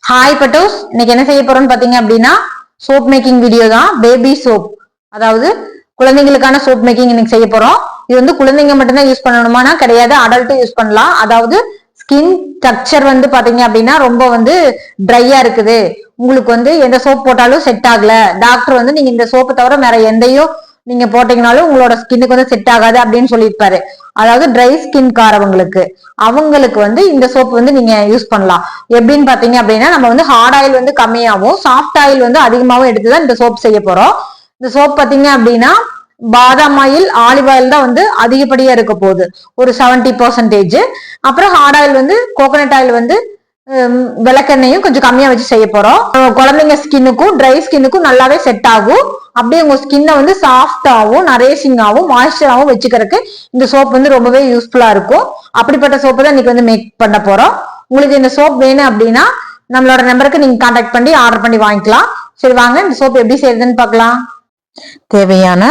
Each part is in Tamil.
ஹாய் பட்டோஸ் இன்னைக்கு என்ன செய்ய போறோம்னு பாத்தீங்க அப்படின்னா சோப் மேக்கிங் வீடியோ தான். பேபி சோப் அதாவது குழந்தைங்களுக்கான சோப் மேக்கிங் இன்னைக்கு செய்ய போறோம். இது வந்து குழந்தைங்க மட்டும்தான் யூஸ் பண்ணணுமானா கிடையாது. அடல்ட்டும் யூஸ் பண்ணலாம். அதாவது ஸ்கின் ஸ்ட்ரக்சர் வந்து பாத்தீங்க அப்படின்னா ரொம்ப வந்து ட்ரையா இருக்குது. உங்களுக்கு வந்து எந்த சோப் போட்டாலும் செட் ஆகல. டாக்டர் வந்து நீங்க இந்த சோப்பு தவிர வேற எந்தையும் நீங்க போட்டீங்கனாலும் உங்களோட ஸ்கின்னுக்கு வந்து செட் ஆகாது அப்படின்னு சொல்லியிருப்பாரு. அதாவது ட்ரை ஸ்கின் காரவங்களுக்கு. அவங்களுக்கு வந்து இந்த சோப் வந்து நீங்க யூஸ் பண்ணலாம். எப்படின்னு பாத்தீங்க அப்படின்னா நம்ம வந்து ஹார்ட் ஆயில் வந்து கம்மியாகவும் சாஃப்ட் ஆயில் வந்து அதிகமாகவும் எடுத்துதான் இந்த சோப் செய்ய போறோம். இந்த சோப் பாத்தீங்க அப்படின்னா பாதாம் ஆயில் ஆலிவ் ஆயில் தான் வந்து அதிகப்படியா இருக்க போகுது. ஒரு செவன்டி பர்சன்டேஜ் அப்புறம் ஹார்ட் ஆயில் வந்து கோகனட் ஆயில் வந்து விளக்கெண்ணையும் கொஞ்சம் கம்மியா வச்சு செய்ய போறோம். குழந்தைங்க ஸ்கின்னுக்கும் ட்ரை ஸ்கின்னுக்கும் நல்லாவே செட் ஆகும். அப்படியே உங்க ஸ்கின்னை வந்து சாஃப்டாகவும் நரேசிங்காகவும் மாய்ஸ்டராகவும் வச்சுக்கிறதுக்கு இந்த சோப் வந்து ரொம்பவே யூஸ்ஃபுல்லா இருக்கும். அப்படிப்பட்ட சோப்பு தான் இன்னைக்கு வந்து மேக் பண்ண போறோம். உங்களுக்கு இந்த சோப் வேணும் அப்படின்னா நம்மளோட நம்பருக்கு நீங்க கான்டாக்ட் பண்ணி ஆர்டர் பண்ணி வாங்கிக்கலாம். சரி வாங்க இந்த சோப் எப்படி செய்யறதுன்னு பார்க்கலாம். தேவையான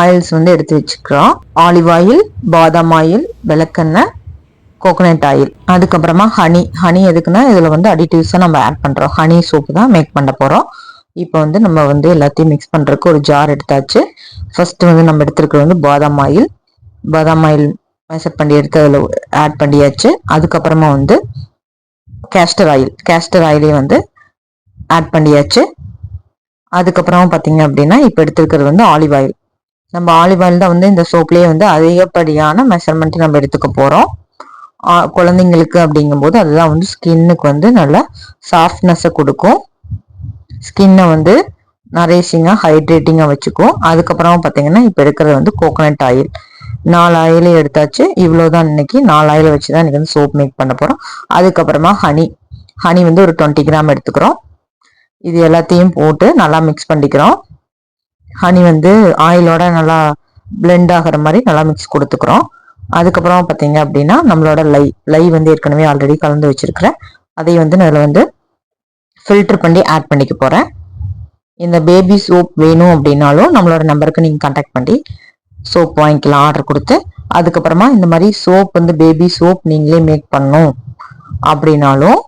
ஆயில்ஸ் வந்து எடுத்து வச்சுக்கிறோம். ஆலிவ் ஆயில் பாதாம் ஆயில் விளக்கெண்ணெய் கோகோனட் ஆயில் அதுக்கப்புறமா ஹனி ஹனி எதுக்குன்னா இதில் வந்து அடிட்டிவ்ஸாக நம்ம ஆட் பண்ணுறோம் ஹனி சோப்பு தான் மேக் பண்ண போகிறோம் இப்போ வந்து நம்ம வந்து எல்லாத்தையும் மிக்ஸ் பண்ணுறதுக்கு ஒரு ஜார் எடுத்தாச்சு. ஃபர்ஸ்ட் வந்து நம்ம எடுத்துருக்கிறது வந்து பாதாம் ஆயில். பாதாம் ஆயில் மெஷர் பண்ணி எடுத்து அதில் ஆட் பண்ணியாச்சு. அதுக்கப்புறமா வந்து கேஸ்டர் ஆயில் கேஸ்டர் ஆயிலையும் வந்து ஆட் பண்ணியாச்சு. அதுக்கப்புறம் பார்த்தீங்க அப்படின்னா இப்போ எடுத்துருக்கிறது வந்து ஆலிவ் ஆயில் நம்ம ஆலிவ் ஆயில் தான் வந்து இந்த சோப்லேயே வந்து அதிகப்படியான மெஷர்மெண்ட் நம்ம எடுத்துக்க போகிறோம் குழந்தைங்களுக்கு அப்படிங்கும்போது அதுதான் வந்து ஸ்கின்னுக்கு வந்து நல்லா சாஃப்ட்னஸை கொடுக்கும். ஸ்கின்னை வந்து நரேஷிங்காக ஹைட்ரேட்டிங்காக வச்சுக்கும். அதுக்கப்புறம் பார்த்தீங்கன்னா இப்போ இருக்கிறது வந்து கோகோனட் ஆயில் நாலு ஆயிலே எடுத்தாச்சு. இவ்வளோதான் இன்னைக்கு. நாலு ஆயில் வச்சு தான் இன்னைக்கு வந்து சோப் மேக் பண்ண போகிறோம் அதுக்கப்புறமா ஹனி ஹனி வந்து ஒரு டுவெண்ட்டி கிராம் எடுத்துக்கிறோம். இது எல்லாத்தையும் போட்டு நல்லா மிக்ஸ் பண்ணிக்கிறோம். ஹனி வந்து ஆயிலோட நல்லா பிளெண்ட் ஆகிற மாதிரி நல்லா மிக்ஸ் கொடுத்துக்கிறோம். அதுக்கப்புறம் பார்த்தீங்க அப்படின்னா நம்மளோட லை லை வந்து ஏற்கனவே ஆல்ரெடி கலந்து வச்சிருக்கிறேன் அதை வந்து நான் வந்து ஃபில்டர் பண்ணி ஆட் பண்ணிக்க போகிறேன் இந்த பேபி சோப் வேணும் அப்படின்னாலும் நம்மளோட நம்பருக்கு நீங்கள் கான்டாக்ட் பண்ணி சோப் வாங்கிக்கலாம் ஆர்டர் கொடுத்து அதுக்கப்புறமா இந்த மாதிரி சோப் வந்து பேபி சோப் நீங்களே மேக் பண்ணணும் அப்படின்னாலும்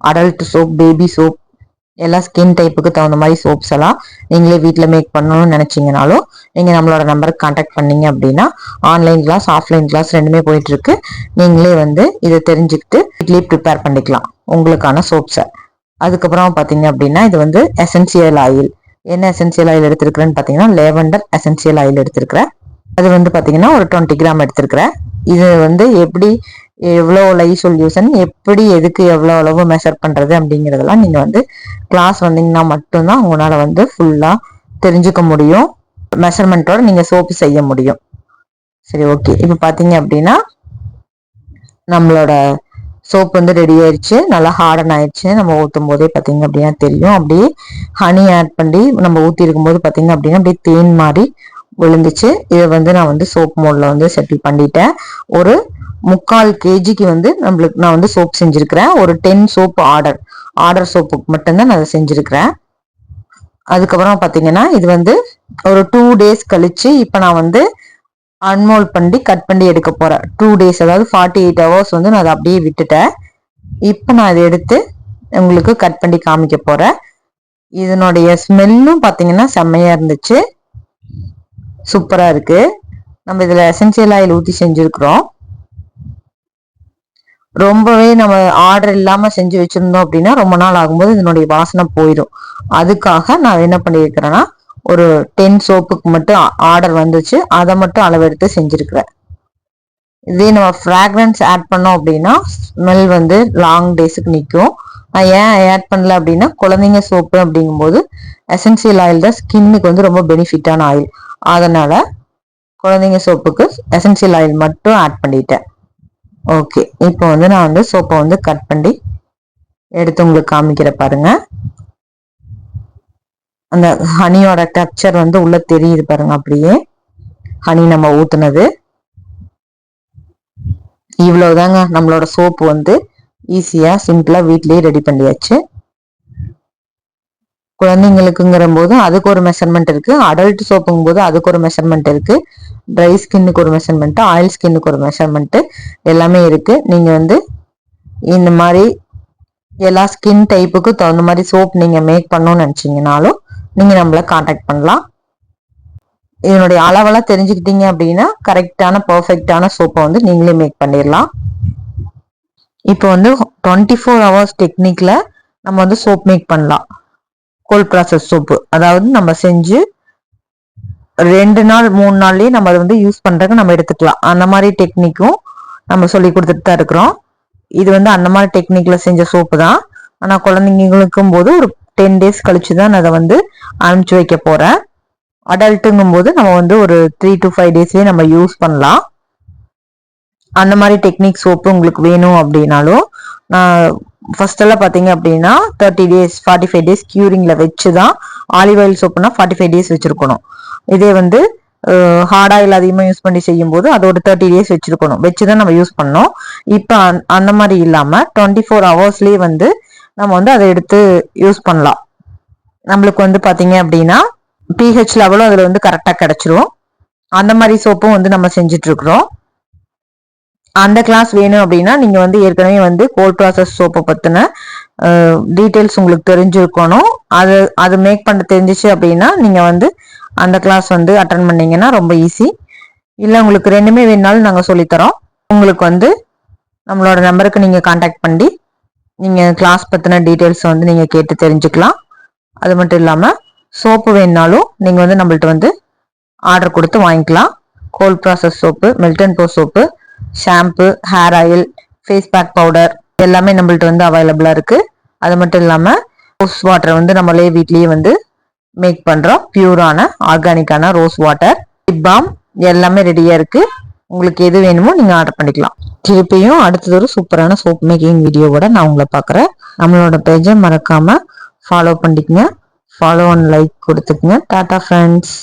அடல்ட் சோப் பேபி சோப் எல்லா ஸ்கின் டைப்புக்கு தகுந்த மாதிரி சோப்ஸ் எல்லாம் நீங்களே வீட்டில் மேக் பண்ணணும்னு நினைச்சீங்கனாலும் நீங்கள் நம்மளோட நம்பருக்கு காண்டாக்ட் பண்ணீங்க அப்படின்னா ஆன்லைன் கிளாஸ் ஆஃப்லைன் கிளாஸ் ரெண்டுமே போயிட்டுருக்கு. நீங்களே வந்து இதை தெரிஞ்சுக்கிட்டு வீட்லேயே ப்ரிப்பேர் பண்ணிக்கலாம் உங்களுக்கான சோப்ஸை அதுக்கப்புறம் பார்த்தீங்க அப்படின்னா இது வந்து எசென்சியல் ஆயில் என்ன எசென்சியல் ஆயில் எடுத்திருக்கிறேன்னு பார்த்தீங்கன்னா லேவண்டர் எசென்சியல் ஆயில் எடுத்திருக்கிறேன். அது வந்து பார்த்தீங்கன்னா ஒரு டுவெண்ட்டி கிராம் எடுத்திருக்கிறேன். இது வந்து எப்படி எவ்வளோ லை சொல்யூஷன் எப்படி எதுக்கு எவ்வளோ அளவு மெஷர் பண்ணுறது அப்படிங்கிறதெல்லாம் நீங்கள் வந்து கிளாஸ் வந்தீங்கன்னா மட்டும்தான் உங்களால் வந்து ஃபுல்லாக தெரிஞ்சுக்க முடியும். மெஷர்மெண்ட்டோட நீங்கள் சோப்பு செய்ய முடியும். சரி ஓகே இப்போ பார்த்தீங்க அப்படின்னா நம்மளோட சோப் வந்து ரெடி ஆயிடுச்சு நல்லா ஹார்டன் ஆயிடுச்சு நம்ம ஊற்றும் போதே பார்த்தீங்க அப்படின்னா தெரியும். அப்படியே ஹனி ஆட் பண்ணி நம்ம ஊற்றி இருக்கும்போது பார்த்தீங்க அப்படின்னா அப்படியே தேன் மாதிரி விழுந்துச்சு. இதை வந்து நான் வந்து சோப் மோடில் வந்து செட்டில் பண்ணிட்டேன். ஒரு முக்கால் கேஜிக்கு வந்து நம்மளுக்கு நான் வந்து சோப் செஞ்சுருக்கிறேன். ஒரு டென் சோப் ஆர்டர் ஆர்டர் சோப்புக்கு மட்டும்தான் நான் அதை செஞ்சுருக்கிறேன். அதுக்கப்புறம் பார்த்தீங்கன்னா இது வந்து ஒரு டூ டேஸ் கழித்து இப்போ நான் வந்து அன்மோல் பண்ணி கட் பண்ணி எடுக்க போகிறேன் டூ டேஸ் அதாவது ஃபார்ட்டி எயிட் ஹவர்ஸ் வந்து நான் அதை அப்படியே விட்டுட்டேன். இப்போ நான் அதை எடுத்து உங்களுக்கு கட் பண்ணி காமிக்க போகிறேன் இதனுடைய ஸ்மெல்லும் பார்த்தீங்கன்னா செம்மையாக இருந்துச்சு. சூப்பராக இருக்குது நம்ம இதில் எசென்சியல் ஆயில் ஊற்றி செஞ்சுருக்குறோம். ரொம்பவே நம்ம ஆர்டர் இல்லாமல் செஞ்சு வச்சுருந்தோம் அப்படின்னா ரொம்ப நாள் ஆகும்போது இதனுடைய வாசனை போயிடும். அதுக்காக நான் என்ன பண்ணியிருக்கிறேன்னா ஒரு டென் சோப்புக்கு மட்டும் ஆர்டர் வந்துச்சு. அதை மட்டும் அளவெடுத்து செஞ்சுருக்குறேன். இதே நம்ம ஃப்ராக்ரன்ஸ் ஆட் பண்ணோம் அப்படின்னா ஸ்மெல் வந்து லாங் டேஸுக்கு நிற்கும். நான் ஏன் ஆட் பண்ணல அப்படின்னா குழந்தைங்க சோப்பு அப்படிங்கும்போது எசென்சியல் ஆயில் தான் ஸ்கின்னுக்கு வந்து ரொம்ப பெனிஃபிட்டான ஆயில் அதனால குழந்தைங்க சோப்புக்கு எசென்சியல் ஆயில் மட்டும் ஆட் பண்ணிட்டேன். ஓகே இப்போ வந்து நான் வந்து சோப்பை வந்து கட் பண்ணி எடுத்து உங்களுக்கு காமிக்கிற பாருங்க. அந்த ஹனியோட டெக்ஸ்சர் வந்து உள்ள தெரியுது பாருங்க அப்படியே. ஹனி நம்ம ஊத்துனது. இவ்வளவுதாங்க நம்மளோட சோப்பு வந்து ஈஸியா சிம்பிளா வீட்லயே ரெடி பண்ணியாச்சு. குழந்தைங்களுக்குங்கிற போது அதுக்கு ஒரு மெஷர்மெண்ட் இருக்கு. அடல்ட் சோப்புங்கும் போது அதுக்கு ஒரு மெஷர்மெண்ட் இருக்கு. ட்ரை ஸ்கின்னுக்கு ஒரு மெஷர்மெண்ட் ஆயில் ஸ்கின்னுக்கு ஒரு மெஷர்மெண்ட் எல்லாமே இருக்கு. நீங்க வந்து இந்த மாதிரி எல்லா ஸ்கின் டைப்புக்கு தகுந்த மாதிரி சோப் நீங்க மேக் பண்ணணும்னு நினைச்சீங்கனாலும் நீங்க நம்மள காண்டாக்ட் பண்ணலாம். இதனுடைய அளவெல்லாம் தெரிஞ்சுக்கிட்டீங்க அப்படின்னா கரெக்டான பர்ஃபெக்டான சோப்பை வந்து நீங்களே மேக் பண்ணிடலாம். இப்போ வந்து டுவெண்ட்டி ஃபோர் ஹவர்ஸ் டெக்னிக்ல நம்ம வந்து சோப் மேக் பண்ணலாம். கோல்ட் ப்ராசஸ் சோப்பு அதாவது நம்ம செஞ்சு ரெண்டு நாள் மூணு நாள்லயே நம்ம அதை வந்து யூஸ் பண்றதுக்கு நம்ம எடுத்துக்கலாம். அந்த மாதிரி டெக்னிக்கும் நம்ம சொல்லி கொடுத்துட்டு தான் இருக்கிறோம். இது வந்து அந்த மாதிரி டெக்னிக்ல செஞ்ச சோப்பு தான். ஆனா குழந்தைங்களுக்கும் போது ஒரு டென் டேஸ் கழிச்சு தான் நான் அதை வந்து அனுப்பிச்சு வைக்க போறேன். அடல்ட்டுங்கும் போது நம்ம வந்து ஒரு த்ரீ டு ஃபைவ் டேஸ்லயே நம்ம யூஸ் பண்ணலாம். அந்த மாதிரி டெக்னிக் சோப்பு உங்களுக்கு வேணும் அப்படின்னாலும் நான் ஃபர்ஸ்ட் எல்லாம் பார்த்தீங்க அப்படின்னா thirty days forty five days கியூரிங்ல வச்சு தான் ஆலிவ் ஆயில் சோப்புனா ஃபார்ட்டி ஃபைவ் டேஸ் வச்சிருக்கணும். இதே வந்து ஹார்ட் ஆயில் அதிகமாக யூஸ் பண்ணி செய்யும் போது அதோட தேர்ட்டி டேஸ் வச்சிருக்கணும். வச்சு தான் நம்ம யூஸ் பண்ணோம் இப்போ அந்த மாதிரி இல்லாமல் டுவெண்ட்டி ஃபோர் ஹவர்ஸ்லேயே வந்து நம்ம வந்து அதை எடுத்து யூஸ் பண்ணலாம். நம்மளுக்கு வந்து பார்த்தீங்க அப்படின்னா பிஹெச் லெவலும் அதில் வந்து கரெக்டாக கிடச்சிரும். அந்த மாதிரி சோப்பும் வந்து நம்ம செஞ்சுட்டு இருக்கிறோம். அந்த கிளாஸ் வேணும் அப்படின்னா நீங்கள் வந்து ஏற்கனவே வந்து கோல்ட் ப்ராசஸ் சோப்பை பற்றின டீட்டெயில்ஸ் உங்களுக்கு தெரிஞ்சிருக்கணும். அது அது மேக் பண்ண தெரிஞ்சிச்சு அப்படின்னா நீங்கள் வந்து அந்த கிளாஸ் வந்து அட்டன் பண்ணீங்கன்னா ரொம்ப ஈஸி இல்லை உங்களுக்கு ரெண்டுமே வேணாலும் நாங்கள் சொல்லித்தரோம். உங்களுக்கு வந்து நம்மளோட நம்பருக்கு நீங்கள் காண்டாக்ட் பண்ணி நீங்கள் கிளாஸ் பற்றின டீட்டெயில்ஸ் வந்து நீங்கள் கேட்டு தெரிஞ்சுக்கலாம். அது மட்டும் இல்லாமல் சோப்பு வேணுனாலும் நீங்கள் வந்து நம்மள்ட்ட வந்து ஆர்டர் கொடுத்து வாங்கிக்கலாம். கோல்ட் ப்ராசஸ் சோப்பு மில்டன் போ soap shampoo hair oil face pack powder எல்லாமே நம்மள்ட்ட வந்து அவைலபிளாக இருக்குது அது மட்டும் இல்லாமல் ரோஸ் வாட்டர் வந்து நம்மளே வீட்லேயே வந்து மேக் பண்ணுறோம் பியூரான ஆர்கானிக்கான ரோஸ் வாட்டர் லிப் பாம் எல்லாமே ரெடியாக இருக்குது உங்களுக்கு எது வேணுமோ நீங்கள் ஆர்டர் பண்ணிக்கலாம். திருப்பியும் அடுத்தது ஒரு சூப்பரான சோப் மேக்கிங் வீடியோவோட நான் உங்களை பார்க்குறேன். நம்மளோட பேஜை மறக்காமல் ஃபாலோ பண்ணிக்கங்க. Follow and like கொடுத்துக்குங்க. Tata friends